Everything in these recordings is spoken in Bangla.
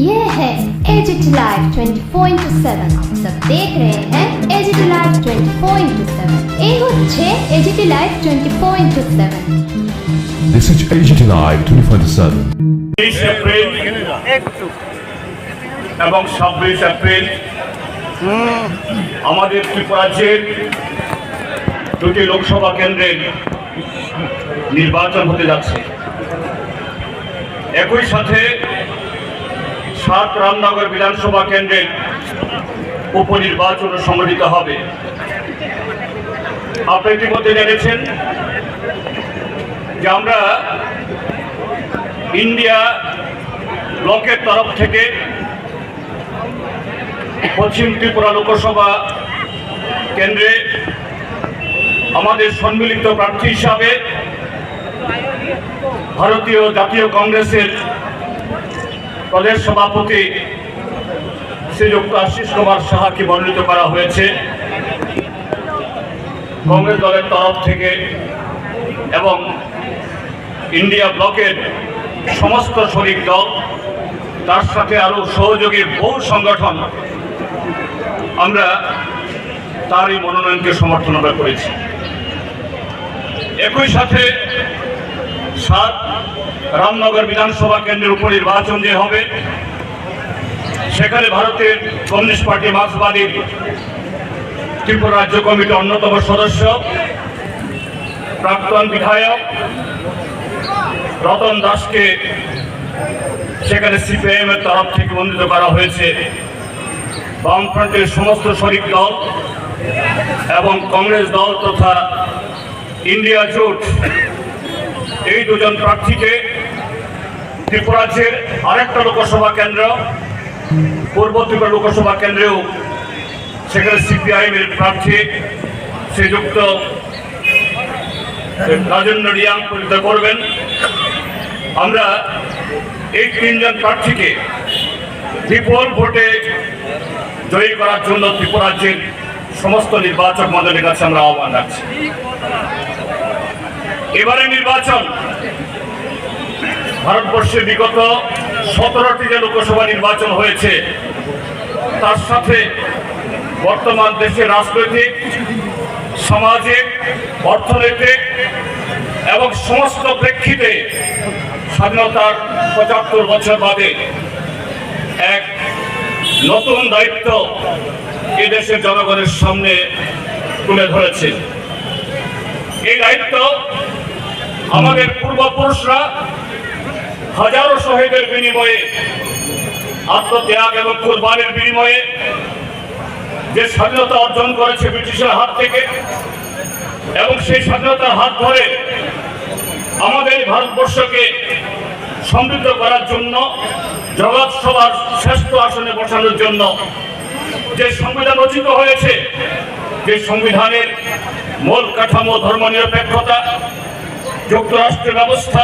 ये है एजिट लाइव 24/7 आप सब देख रहे हैं एजिट लाइव 24/7 এই হচ্ছে এজিট live 24/7 This is AGT Live 24/7. তেইশ এপ্রিল এবং ছাব্বিশ এপ্রিল আমাদের ত্রিপুরাজ্যের দুটি লোকসভা কেন্দ্রের নির্বাচন হতে যাচ্ছে একই সাথে সাত রামনগর বিধানসভা কেন্দ্রের উপনির্বাচন সংগঠিত হবে। আপনি ইতিমধ্যে জেনেছেন যে আমরা ইন্ডিয়া ব্লকের তরফ থেকে পশ্চিম ত্রিপুরা লোকসভা কেন্দ্রে আমাদের সম্মিলিত প্রার্থী হিসাবে ভারতীয় জাতীয় কংগ্রেসের প্রদেশ সভাপতি শ্রীযুক্ত আশিস কুমার সাহাকে মনোনীত করা হয়েছে। কংগ্রেস দলের তরফ থেকে এবং ইন্ডিয়া ব্লকের সমস্ত শরিক দল, তার সাথে আরও সহযোগী বহু সংগঠন আমরা তারই মনোনয়নকে সমর্থন আমরা করেছি। একই সাথে সাত রামনগর বিধানসভা কেন্দ্রের উপর নির্বাচন যে হবে, সেখানে ভারতের কমিউনিস্ট পার্টি মার্ক্সবাদী ত্রিপুরা রাজ্য কমিটির অন্যতম সদস্য, প্রাক্তন বিধায়ক রতন দাসকে সেখানে সিপিআইএম এর তরফ থেকে মনোনীত করা হয়েছে। বামফ্রন্টের সমস্ত শরিক দল এবং কংগ্রেস দল তথা ইন্ডিয়া জোট, এই দুজন প্রার্থীকে ত্রিপুরাজ্যের আরেকটা লোকসভা কেন্দ্র, পূর্ব ত্রিপুরা লোকসভা কেন্দ্রেও সেখানে সিপিআইএম এর প্রার্থী শ্রীযুক্ত রাজেন্দ্র রিয়াং পরিচিত করবেন। আমরা এই তিনজন প্রার্থীকে বিপুল ভোটে জয়ী করার জন্য ত্রিপুরাজ্যের সমস্ত নির্বাচক মন্ডলের কাছে আমরা আহ্বান রাখছি। এবারে নির্বাচন ভারতবর্ষে বিগত সতেরোটি যে লোকসভা নির্বাচন হয়েছে, তার সাথে বর্তমান দেশের রাজনৈতিক, সামাজিক, অর্থনৈতিক এবং সমস্ত প্রেক্ষিতে স্বাধীনতার পঁচাত্তর বছর বাদে এক নতুন দায়িত্ব এ দেশের জনগণের সামনে তুলে ধরেছে। এই দায়িত্ব আমাদের পূর্বপুরুষরা হাজারো শহীদের বিনিময়ে, আত্মত্যাগ এবং কোরবানির বিনিময়ে যে স্বাধীনতা অর্জন করেছে ব্রিটিশের হাত থেকে, এবং সেই স্বাধীনতার হাত ধরে আমাদের ভারতবর্ষকে সমৃদ্ধ করার জন্য, জগৎ সভার শ্রেষ্ঠ আসনে বসানোর জন্য যে সংবিধান রচিত হয়েছে, যে সংবিধানের মূল কাঠামো ধর্মনিরপেক্ষতা, যুক্তরাষ্ট্রের ব্যবস্থা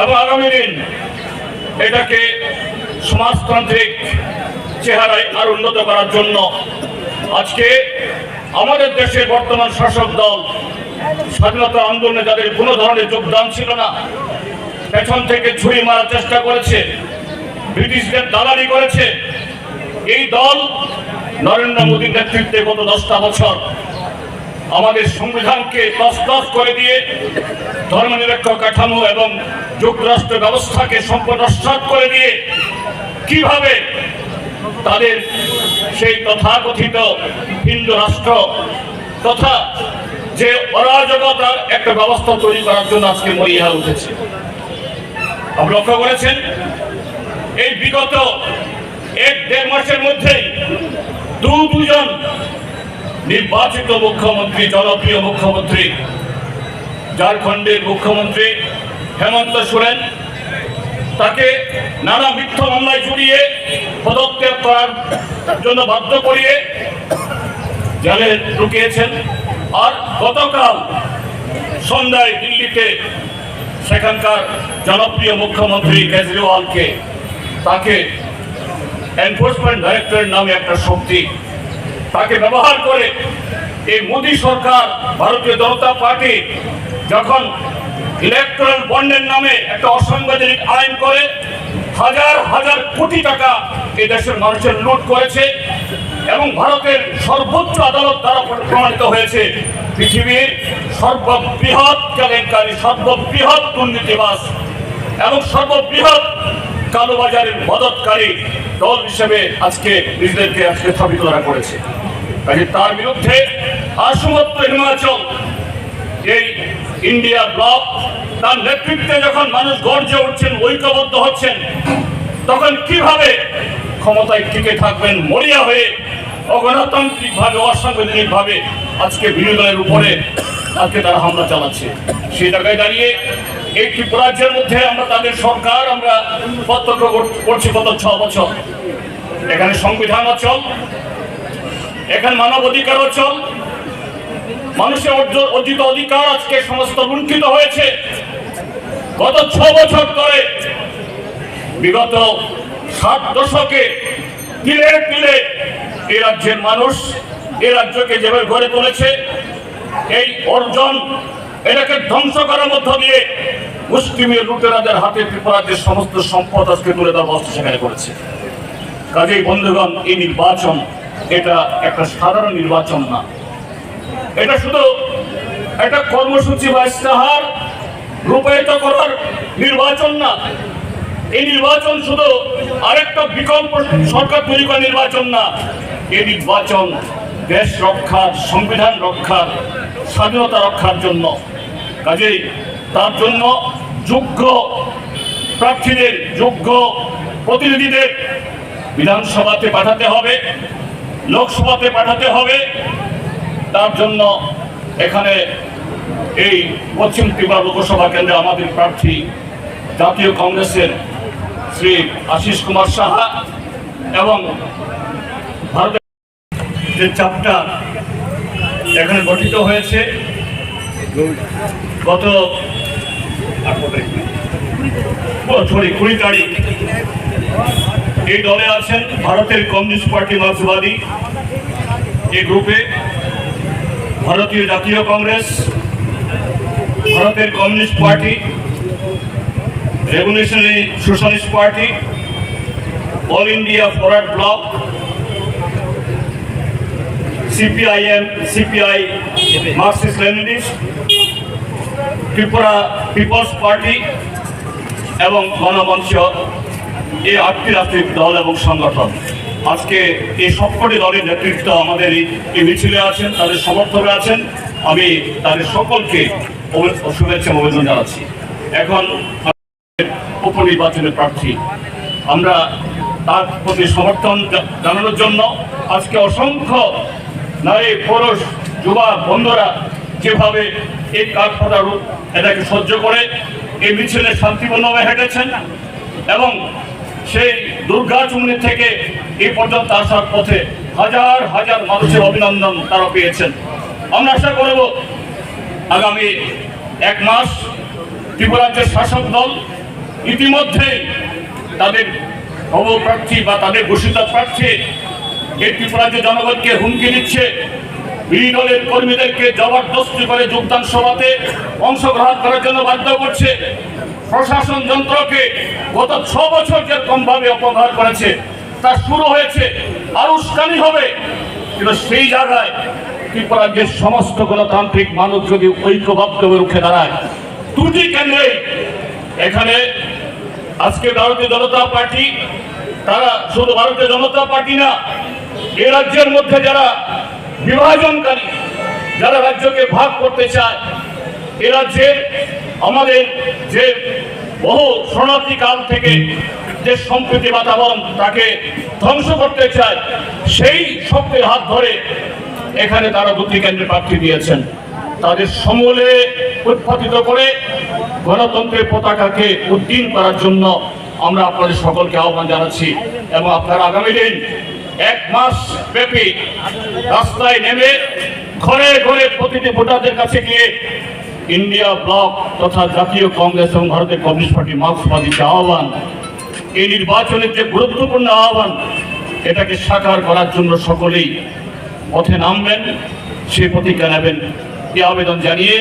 এবং আগামী দিন এটাকে সমাজতান্ত্রিক চেহারায় আর উন্নত করার জন্য আজকে আমাদের দেশের বর্তমান শাসক দল, স্বাধীনতা আন্দোলনে যাদের কোনো ধরনের যোগদান ছিল না, পেছন থেকে ছুরি মারার চেষ্টা করেছে, ব্রিটিশদের দালালি করেছে, এই দল নরেন্দ্র মোদীর নেতৃত্বে গত দশটা বছর আমাদের সংবিধানকে তসতস করে দিয়ে ধর্মনিরপেক্ষ কাঠামো এবং যুক্তরাষ্ট্র ব্যবস্থাকে নস্বাত করে দিয়ে কীভাবে তাদের সেই তথাকথিত হিন্দু রাষ্ট্র তথা যে অরাজকতার একটা ব্যবস্থা তৈরি করার জন্য আজকে মরিয়া উঠেছে। আপনি লক্ষ্য করেছেন? এই বিগত এক দেড় মাসের মধ্যেই দু দুজন নির্বাচিত মুখ্যমন্ত্রী, জনপ্রিয় মুখ্যমন্ত্রী, ঝাড়খণ্ডের মুখ্যমন্ত্রী হেমন্ত সোরেন, তাকে নানা মিথ্যা মামলায় জড়িয়ে পদত্যাগ করার জন্য বাধ্য করিয়ে জেলে ঢুকিয়েছেন। আর গতকাল সন্ধ্যায় দিল্লিতে সেখানকার জনপ্রিয় মুখ্যমন্ত্রী কেজরিওয়ালকে তাকে এনফোর্সমেন্ট ডাইরেক্টরের নামে একটা শক্তি তাকে ব্যবহার করে এই মোদী সরকার, ভারতীয় জনতা পার্টি যখন ইলেকট্রাল বন্ডের নামে একটা অসাংবিধানিক আইন করে, হাজার হাজার কোটি টাকা এই দেশের মানুষের লুট করেছে এবং ভারতের সর্বোচ্চ আদালত দ্বারা প্রমাণিত হয়েছে, পৃথিবীর সর্ববৃহৎ কেলেঙ্কারী, সর্ববৃহৎ দুর্নীতিবাস এবং সর্ববৃহৎ কালোবাজারের মদতকারী দল হিসেবে আজকে নিজেদেরকে আজকে স্থাপিত করা করেছে। কাজে তার বিরুদ্ধে আসমত্ব হিমাচল, এই ইন্ডিয়া ব্লক, তার নেতৃত্বে যখন মানুষ গর্জে উঠছেন, ঐক্যবদ্ধ হচ্ছেন, তখন কীভাবে ক্ষমতায় টিকে থাকবেন, মরিয়া হয়ে অগণতান্ত্রিক ভাবে অসাংবিধানিক ভাবে আজকে বিনোদনের উপরে আজকে তারা হামলা চালাচ্ছে। সেই জায়গায় দাঁড়িয়ে এই ত্রিপুরাজ্যের মধ্যে আমরা তাদের সরকার, আমরা প্রত্যক্ষ কর- করছি গত ছ বছর। এখানে সংবিধান অচল, এখানে মানব অধিকার অচল, মানুষের অর্জ- অর্জিত অধিকার আজকে সমস্ত লুণ্ঠিত হয়েছে। গত ছ বছর ধরে বিগত সাত দশকে তিলে তিলে এ রাজ্যের মানুষ, এ রাজ্যকে যেভাবে গড়ে তুলেছে এই অর্জন এটাকে ধ্বংস করার মধ্য দিয়ে মুসলিমের লুটেরাদের হাতে ত্রিপুরাদের সমস্ত সম্পদ আজকে তুলে দেওয়ার ব্যবস্থা সেখানে করেছে। কাজেই বন্ধুগণ, এই নির্বাচন এটা একটা সাধারণ নির্বাচন না। এটা শুধু একটা কর্মসূচি বা ইস্তাহার রূপায়িত করার নির্বাচন না। এই নির্বাচন শুধু আরেকটা বিকল্প সরকার তৈরি করার নির্বাচন না। এই নির্বাচন দেশ রক্ষার, সংবিধান রক্ষার, স্বাধীনতা রক্ষার জন্য। কাজেই তার জন্য যোগ্য প্রার্থীদের, যোগ্য প্রতিনিধিদের বিধানসভাতে পাঠাতে হবে, লোকসভাতে পাঠাতে হবে। তার জন্য এখানে এই পশ্চিম ত্রিপুরা লোকসভা কেন্দ্রে আমাদের প্রার্থী জাতীয় কংগ্রেসের শ্রী আশিস কুমার সাহা এবং যে চাপটা এখানে গঠিত হয়েছে, গত সরি কুড়ি তারিখ। এই দলে আছেন ভারতের কমিউনিস্ট পার্টি মার্ক্সবাদী। এই গ্রুপে ভারতীয় জাতীয় কংগ্রেস, ভারতের communist party revolutionary socialist party, all India forward bloc CPIM CPI Marxist Leninist Tripura peoples party এবং গণমঞ্চ এই আটটি রাজনৈতিক দল এবং সংগঠন। আজকে এই সবকটি দলের নেতৃত্ব আমাদের এই- মিছিলে আছেন, তাদের সমর্থনে আছেন। আমি তাদের সকলকে শুভেচ্ছা অভিনন্দন জানাচ্ছি। এখন উপনির্বাচনের প্রার্থী। আমরা তার প্রতি সমর্থন জানানোর জন্য আজকে অসংখ্য নারী, পুরুষ যুবা বন্ধুরা যেভাবে এই কাঠফাটা রূপ এটাকে সহ্য করে, এই মিছিলে শান্তিপূর্ণভাবে হেঁটেছেন এবং সেই দুর্গা চুমনি থেকে এই পর্যন্ত আসার পথে হাজার হাজার মানুষের অভিনন্দন তারা পেয়েছেন। আমরা আশা করব আগামী এক মাস ত্রিপুরাজ্যের শাসক দল ইতিমধ্যেই তাদের অবপ্রার্থী বা তাদের ঘোষিত প্রার্থী ত্রিপুরাজ্য জনগণকে হুমকি দিচ্ছে। বিরোধী দলের কর্মীদেরকে জবরদস্তি করে যোগদান সভাতে অংশগ্রহণ করার জন্য বাধ্য করছে। প্রশাসন যন্ত্রকে গত ছ বছর যেরকম ভাবে অপব্যবহার করেছে, তা শুরু হয়েছে উস্কানি হবে। কিন্তু সেই জায়গায় ত্রিপুরাজ্যের সমস্ত গণতান্ত্রিক মানুষ যদি ঐক্যবদ্ধভাবে রুখে দাঁড়ায়, দুটি কেন্দ্রে এখানে আজকে ভারতীয় জনতা পার্টি, তারা শুধু ভারতীয় জনতা পার্টি না এ রাজ্যের মধ্যে যারা বিভাজনকারী, যারা রাজ্যকে ভাগ করতে চায়, এ রাজ্যের আমাদের যে বহু শরণার্থী কাল থেকে যে সম্প্রীতি বাতাবরণ তাকে ধ্বংস করতে চায়, সেই শক্তির হাত ধরে এখানে তারা দুটি কেন্দ্রে প্রার্থী দিয়েছেন। তাদের সমূলে উৎপাদিত করে গণতন্ত্রের পতাকাকে উদ্দিন করার জন্য আমরা আপনাদের সকলকে আহ্বান জানাচ্ছি এবং আপনারা আগামী দিন এক মাস ব্যাপী রাস্তায় নেমে ঘরে ঘরে প্রতিটি ভোটারদের কাছে গিয়ে ইন্ডিয়া ব্লক তথা জাতীয় কংগ্রেস এবং ভারতের কমিউনিস্ট পার্টি মার্ক্সবাদীকে আহ্বান, এই নির্বাচনের যে গুরুত্বপূর্ণ আহ্বান, এটাকে সাকার করার জন্য সকলেই পথে নামবেন সে প্রতিজ্ঞা নেবেন। এই আবেদন জানিয়ে